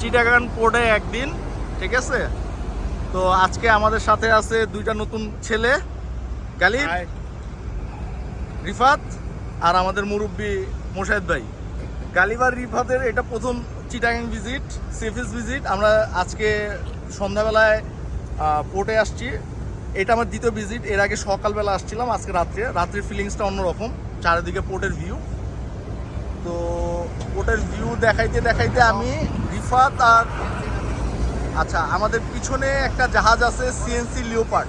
চিটাগান পোর্টে একদিন ঠিক আছে? তো আজকে আমাদের সাথে আছে দুইটা নতুন ছেলে গালিব রিফাত আর আমাদের মুরব্বী মোশাহেদ ভাই। গালিব আর রিফাতের এটা প্রথম চিটাগাং ভিজিট সেফিস ভিজিট আমরা আজকে সন্ধ্যাবেলায় পোর্টে আসছি। এটা আমার দ্বিতীয় ভিজিট এর আগে সকালবেলা আসছিলাম আজকে রাত্রে। রাত্রির ফিলিংসটা অন্যরকম চারিদিকে পোর্টের ভিউ তো পোর্টের ভিউ দেখাইতে দেখাইতে আমি রিফাত আর আচ্ছা আমাদের পিছনে একটা জাহাজ আছে সিএনসি লিওপার্ড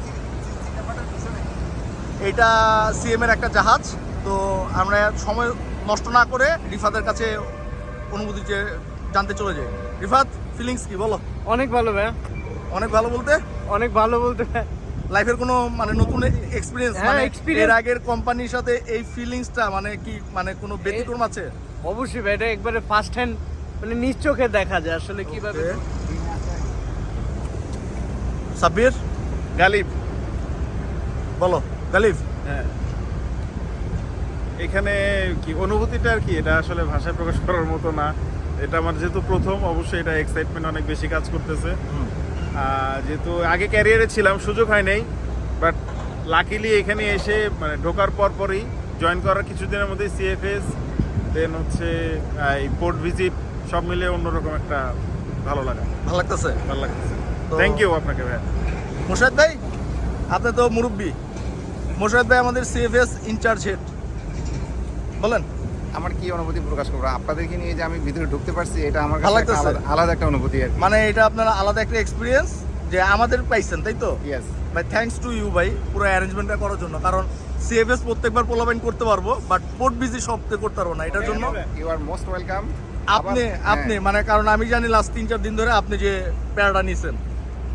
এটা সিএম এর একটা জাহাজ তো আমরা সময় নষ্ট না করে রিফাতের কাছে অনুমতি যে জানতে চলে যাই। রিফাত ফিলিংস কি বলো? অনেক ভালো ভাই অনেক ভালো বলতে? অনেক ভালো বলতে। লাইফের কোনো মানে নতুন এক্সপিরিয়েন্স হ্যাঁ, মানে এর আগের কোম্পানির সাথে এই ফিলিংসটা মানে কি মানে কোনো ব্যতিক্রম আছে? অবশ্যই ভাই এটা একবারে ফার্স্ট হ্যান্ড মানে নিজ চোখে দেখা যায় আসলে কীভাবে. সাব্বির গালিব। বলো গালিব। হ্যাঁ। এখানে কি অনুভূতিটা আর কি এটা আসলে ভাষায় প্রকাশ করার মতো না। এটা আমার যেহেতু প্রথম অবশ্যই এটা এক্সাইটমেন্ট অনেক বেশি কাজ করতেছে। যেহেতু আগে ক্যারিয়ারে ছিলাম সুযোগ হয় নাই বাট লাকিলি এখানে এসে মানে ঢোকার পর পরই জয়েন করার কিছুদিনের মধ্যেই সিএফএস দেন হচ্ছে এই পোর্ট ভিজিট সব মিলে অন্যরকম একটা ভালো লাগা। ভালো লাগতেছে? ভালো লাগতেছে। থ্যাংক ইউ আপনাকে ভাই মোশাহেদ ভাই আপনি তো মুরব্বী। মোশাহেদ ভাই আমাদের সিএফএস ইনচার্জ হেড বলেন। আমার কি অনুভূতি প্রকাশ করব? আপনাদেরকে নিয়ে যে আমি ভিতরে ঢুকতে পারছি এটা আমার ভালো লাগতেছে? আলাদা- আলাদা একটা অনুভূতি আর মানে এটা আপনার আলাদা একটা এক্সপিরিয়েন্স যে আমাদের পাইছেন তাই তো? ইয়েস ভাই থ্যাঙ্কস টু ইউ ভাই পুরো অ্যারেঞ্জমেন্টটা করার জন্য। কারণ সিএফএস প্রত্যেকবার পোলাবাইন করতে পারব বাট পোর্ট বিজি সবতে করতে পারব না। এটার জন্য ইউ আর মোস্ট ওয়েলকাম আপনি আপনি মানে কারণ আমি জানি লাস্ট তিন চার দিন ধরে আপনি যে প্যারাটা নিছেন।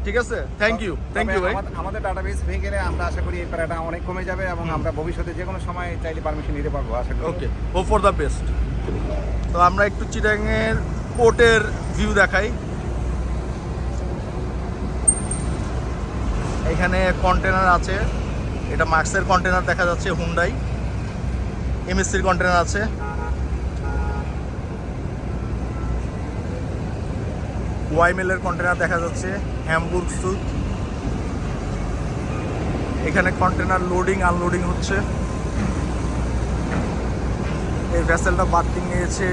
ঠিক আছে? থ্যাংক ইউ থ্যাংক ইউ ভাই। আমাদের ডাটাবেস ভেঙে গেলে আমরা আশা করি এই প্যারাটা অনেক কমে যাবে এবং আমরা ভবিষ্যতে যে কোনো সময় চাইলে পারমিশন নিতে পারব আশা করি। Okay hope for the best তো আমরা একটু চিটাংয়ের পোর্টের ভিউ দেখাই। এখানে কন্টেনার আছে। এটা মার্কসের কন্টেনার দেখা যাচ্ছে হুন্ডাই এমএসসির কন্টেনার আছে। ওয়াইমেলের কন্টেনার দেখা যাচ্ছে, হ্যামবুর্গ সুট এখানে কন্টেনার লোডিং, আনলোডিং হচ্ছে। এই ভেসেলটা বার্থিং নিয়েছে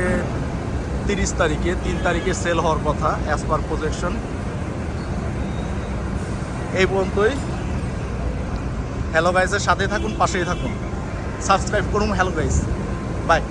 তিরিশ তারিখে, তিন তারিখে সেল হওয়ার কথা অ্যাজ পার প্রজেকশন এই পর্যন্তই। হ্যালো গাইজের সাথে থাকুন, পাশেই থাকুন। সাবস্ক্রাইব করুন হ্যালো গাইজ বাই